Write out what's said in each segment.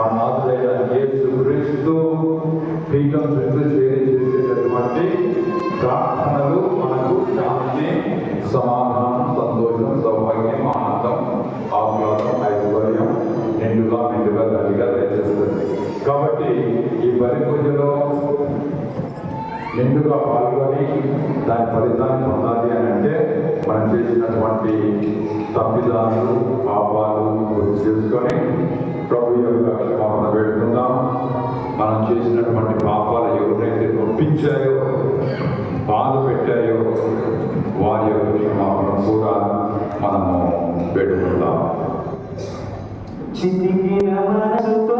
మా నాథుడైన యేసు క్రీస్తు పీఠం చుట్టూ చేరి చేసేటటువంటి ప్రార్థనలు మనకు శాంతి సమాధానం సంతోషం సౌభాగ్యం ఆనందం ఆహ్లాదం ఐశ్వర్యం నిండుగా నిండుగా గట్టిగా దయచేస్తుంది. కాబట్టి ఈ బలి పూజలో నిండుగా పాల్గొని దాని ఫలితాన్ని పొందాలి అని అంటే మనం చేసినటువంటి తప్పిదాలు పాపాలు గుర్తు చేసుకొని ప్రభు యొక్క క్షమాపణ పెడుతున్నాం మనం చేసినటువంటి పాపాలు ఎవరైతే నొప్పించాయో బాధ పెట్టాయో వారి యొక్క క్షమాపణ కూడా మనము పెట్టుకుందాం చితికిన మనసుతో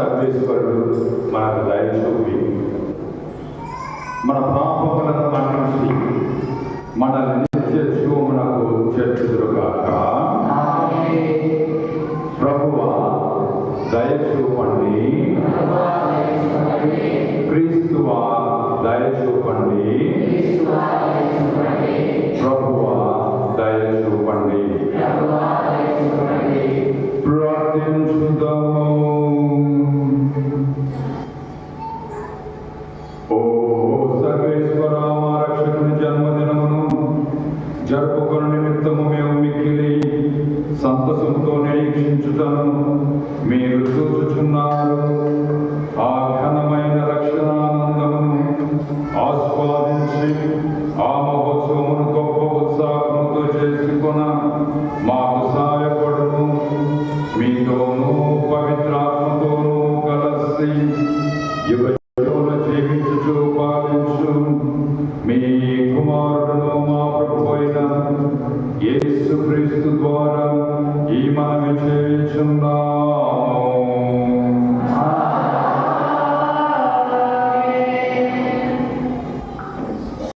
సర్వేశ్వరుడు మనకు దయ చూపి మన పాపములను మన్నించి మన నిత్య జీవమునకు చేర్చుదురుగాక ప్రభువా దయ చూపండి క్రీస్తువా దయ చూపండి ప్రభువ దయ చూపండి ప్రార్థించుదాము సంతసంతో నిరీక్షించుతాను మీ